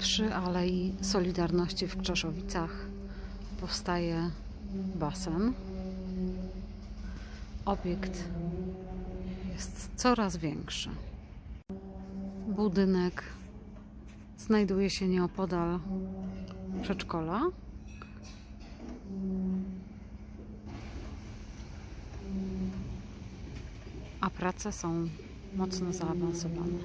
Przy Alei Solidarności w Krzeszowicach powstaje basen. Obiekt jest coraz większy. Budynek znajduje się nieopodal przedszkola. A prace są mocno zaawansowane.